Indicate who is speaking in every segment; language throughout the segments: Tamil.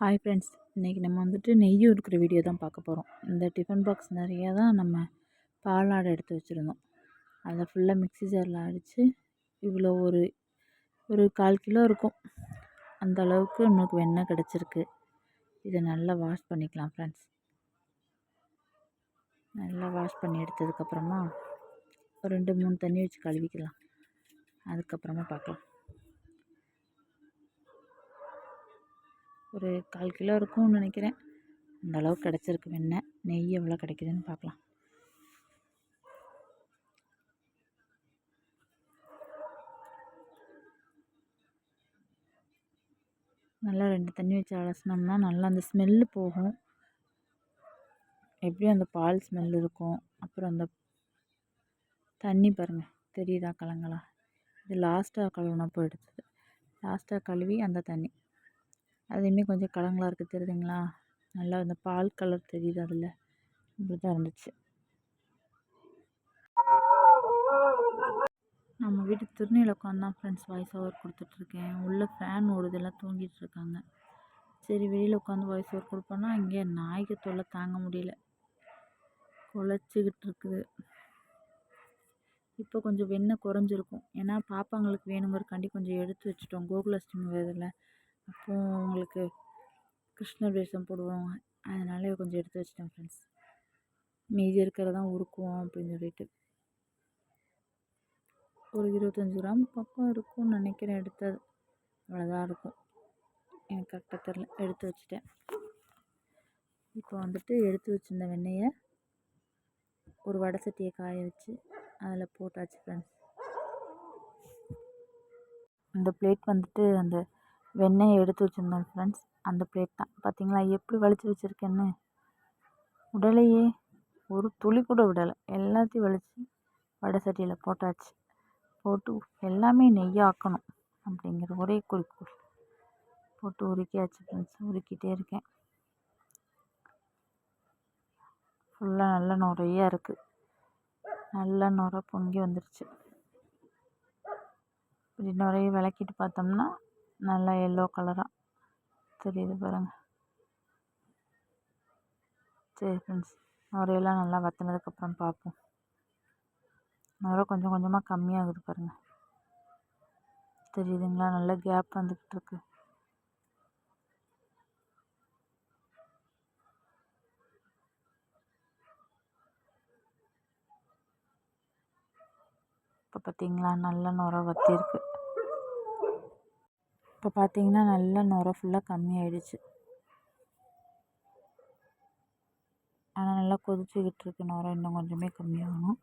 Speaker 1: ஹாய் ஃப்ரெண்ட்ஸ் இன்றைக்கி நம்ம வந்துட்டு நெய் இருக்கிற வீடியோ தான் பார்க்க போகிறோம் இந்த டிஃபன் பாக்ஸ் நிறையா தான் நம்ம பாலாடை எடுத்து வச்சுருந்தோம். அதை ஃபுல்லாக மிக்ஸி ஜாரில் அடித்து இவ்வளோ ஒரு ஒரு கால் கிலோ இருக்கும். அந்த அளவுக்கு நம்மளுக்கு வெண்ணெய் கிடச்சிருக்கு. இதை நல்லா வாஷ் பண்ணிக்கலாம் ஃப்ரெண்ட்ஸ் நல்லா வாஷ் பண்ணி எடுத்ததுக்கப்புறமா ஒரு ரெண்டு மூணு தண்ணி வச்சு கழுவிக்கலாம். அதுக்கப்புறமா பார்க்கலாம். ஒரு கால் கிலோ இருக்கும்னு நினைக்கிறேன். அந்த அளவுக்கு கிடச்சிருக்கு வெண்ணெய் நெய் எவ்வளோ கிடைக்குதுன்னு பார்க்கலாம். நல்லா ரெண்டு தண்ணி வச்சு அலசினோம்னா நல்லா அந்த ஸ்மெல்லு போகும். எப்படியும் அந்த பால் ஸ்மெல் இருக்கும். அப்புறம் அந்த தண்ணி பாருங்கள் தெரியுதா கலங்களா இது லாஸ்ட்டாக கழுவுனப்போ எடுத்தது. லாஸ்ட்டாக கழுவி அந்த தண்ணி. அதுவுமே கொஞ்சம் கலங்களாக இருக்குது தெரியுதுங்களா? நல்லா அந்த பால் கலர் தெரியுது அதில். இப்படி தான் இருந்துச்சு. நம்ம வீட்டு திருநீல உட்காந்து தான் ஃப்ரெண்ட்ஸ் வாய்ஸ் ஓவர் கொடுத்துட்ருக்கேன் உள்ளே ஃபேன் ஓடுதெல்லாம் தூங்கிட்டு இருக்காங்க. சரி வெளியில் உட்காந்து வாய்ஸ் ஓவர் கொடுப்போன்னா இங்கே நாய்க்கு தொல்லை தாங்க முடியல. குலைச்சிக்கிட்டு இருக்குது. இப்போ கொஞ்சம் வெண்ணெய் குறைஞ்சிருக்கும். ஏன்னா பாப்பாங்களுக்கு வேணுங்கிறக்காண்டி கொஞ்சம் எடுத்து வச்சுட்டோம். கோகுலாஷ்டமி வேதில் அப்போது அவங்களுக்கு கிருஷ்ண வேஷம் போடுவோம். அதனால கொஞ்சம் எடுத்து வச்சிட்டேன் ஃப்ரெண்ட்ஸ் மீதி இருக்கிறதான் உருக்குவோம் அப்படின்னு சொல்லிட்டு. ஒரு இருபத்தஞ்சி கிராம் பக்கம் இருக்கும்னு நினைக்கிறேன் எடுத்தது. அவ்வளோதான் இருக்கும். எனக்கு கரெக்டாக தெரில எடுத்து வச்சுட்டேன். இப்போ வந்துட்டு எடுத்து வச்சுருந்த வெண்ணெயை ஒரு வடை சட்டியை காய வச்சு அதில் போட்டாச்சு ஃப்ரெண்ட்ஸ் இந்த பிளேட் வந்துட்டு அந்த வெண்ணெயை எடுத்து வச்சுருந்தேன் ஃப்ரெண்ட்ஸ் அந்த பிளேட் தான். பார்த்தீங்களா எப்படி வலிச்சு வச்சுருக்கேன்னு? உடலையே ஒரு துளி கூட விடலை. எல்லாத்தையும் வலித்து வடை சட்டியில் போட்டாச்சு. போட்டு எல்லாமே நெய்யாக்கணும் அப்படிங்கிற ஒரே குறிக்கோள். போட்டு உருக்கியாச்சு ஃப்ரெண்ட்ஸ் உருக்கிட்டே இருக்கேன். ஃபுல்லாக நல்ல நுரையா இருக்குது நல்ல நுரை பொங்கி வந்துருச்சு. இப்படி நுரைய விளக்கிட்டு பார்த்தோம்னா நல்லா எல்லோ கலராக தெரியுது பாருங்கள் சரி ஃப்ரெண்ட்ஸ் நுரையெல்லாம் நல்லா வத்தினதுக்கப்புறம் பார்ப்போம் நுரை கொஞ்சம் கொஞ்சமாக கம்மியாகுது பாருங்கள் தெரியுதுங்களா? நல்ல கேப் வந்துக்கிட்டு இருக்கு. இப்போ பார்த்தீங்களா நல்ல நுர வற்றிருக்கு இப்போ பார்த்தீங்கன்னா நல்லா நுரை ஃபுல்லாக கம்மியாயிடுச்சு. ஆனால் நல்லா கொதிச்சுக்கிட்டு இருக்கு நுரம் இன்னும் கொஞ்சமே கம்மியாகணும்.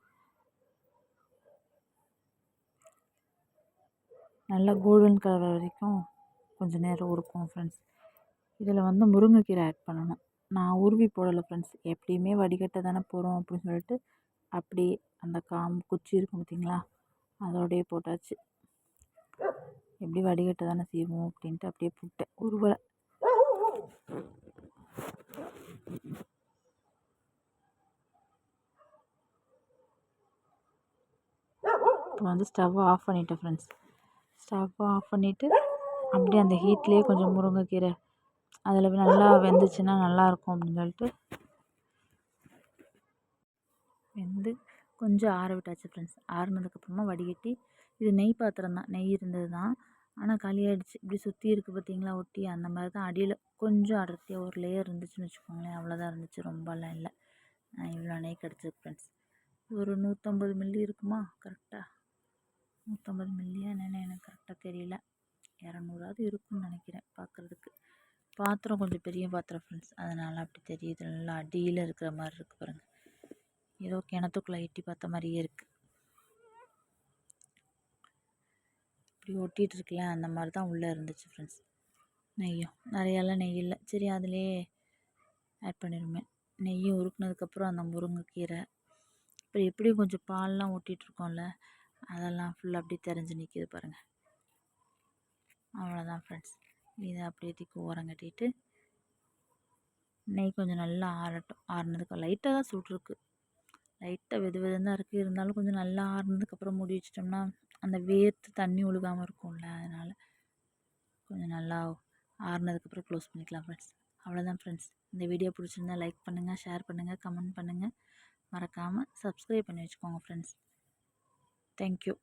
Speaker 1: நல்லா கோல்டன் கலர் வரைக்கும் கொஞ்சம் நேரம் உருக்கும் ஃப்ரெண்ட்ஸ் இதில் வந்து முருங்கைக்கீரை ஆட் பண்ணணும். நான் உருவி போடலை ஃப்ரெண்ட்ஸ் எப்படியுமே வடிகட்ட தானே போகிறோம் அப்படின்னு சொல்லிட்டு அப்படியே அந்த காம் குச்சி இருக்கும் பார்த்தீங்களா அதோடையே போட்டாச்சு. எப்படி வடிகட்ட தானே செய்வோம் அப்படின்ட்டு அப்படியே போட்டேன். உருவலை. இப்போ வந்து ஸ்டவ்வை ஆஃப் பண்ணிட்டேன் ஃப்ரெண்ட்ஸ் ஸ்டவ்வை ஆஃப் பண்ணிவிட்டு அப்படியே அந்த ஹீட்லேயே கொஞ்சம் முருங்கைக்கீரை அதில் நல்லா வெந்துச்சுன்னா நல்லாயிருக்கும் அப்படின்னு சொல்லிட்டு வெந்து கொஞ்சம் ஆற விட்டாச்சு ஃப்ரெண்ட்ஸ் ஆறுனதுக்கப்புறமா வடிகட்டி இது நெய் பாத்திரம் தான். நெய் இருந்தது தான். ஆனால் காலியாகிடுச்சு இப்படி சுற்றி இருக்குது பார்த்தீங்களா ஒட்டி? அந்த மாதிரி தான் அடியில் கொஞ்சம் அடர்த்தியாக ஒரு லேயர் இருந்துச்சுன்னு வச்சுக்கோங்களேன். அவ்வளோதான் இருந்துச்சு. ரொம்பலாம் இல்லை. இவ்வளோ நெய் கிடச்சிருக்கு ஃப்ரெண்ட்ஸ் ஒரு நூற்றம்பது மில்லி இருக்குமா? கரெக்டாக நூற்றம்பது மில்லியா என்னென்னு எனக்கு கரெக்டாக தெரியல. இரநூறாவது இருக்கும்னு நினைக்கிறேன் பார்க்குறதுக்கு பாத்திரம் கொஞ்சம் பெரிய பாத்திரம் ஃப்ரெண்ட்ஸ் அதனால் அப்படி தெரியுது. நல்லா அடியில் இருக்கிற மாதிரி இருக்குது பாருங்கள் ஏதோ கிணத்துக்குள்ளே எட்டி பார்த்த மாதிரியே இருக்குது இப்படி ஒட்டிகிட்டு இருக்குல்ல அந்த மாதிரி தான் உள்ளே இருந்துச்சு ஃப்ரெண்ட்ஸ் நெய்யும். நிறையாலாம் நெய் இல்லை. சரி அதிலே ஆட் பண்ணிடுவேன் நெய்யும் உருக்குனதுக்கப்புறம் அந்த முருங்கைக்கீரை. அப்புறம் எப்படியும் கொஞ்சம் பால்லாம் ஒட்டிகிட்ருக்கோம்ல அதெல்லாம் ஃபுல்லாக அப்படியே தெரிஞ்சு நிற்கிது பாருங்கள் அவ்வளோதான் ஃப்ரெண்ட்ஸ் இதை அப்படியே தூக்கி ஓரம் கட்டிட்டு நெய் கொஞ்சம் நல்லா ஆறட்டும். ஆறுனதுக்கு லைட்டாக தான் சுட்டுருக்கு. லைட்டாக வெது வெதுன்னு தான் இருக்குது இருந்தாலும் கொஞ்சம் நல்லா ஆறுனதுக்கப்புறம் மூடி வச்சிட்டோம்னா அந்த வேர்த்து தண்ணி ஒழுகாமல் இருக்கும்ல அதனால் கொஞ்சம் நல்லா ஆறுனதுக்கப்புறம் க்ளோஸ் பண்ணிக்கலாம் ஃப்ரெண்ட்ஸ் அவ்வளோதான் ஃப்ரெண்ட்ஸ் இந்த வீடியோ பிடிச்சிருந்தா லைக் பண்ணுங்கள் ஷேர் பண்ணுங்கள் கமெண்ட் பண்ணுங்கள் மறக்காமல் சப்ஸ்கிரைப் பண்ணி வச்சுக்கோங்க ஃப்ரெண்ட்ஸ் தேங்க்யூ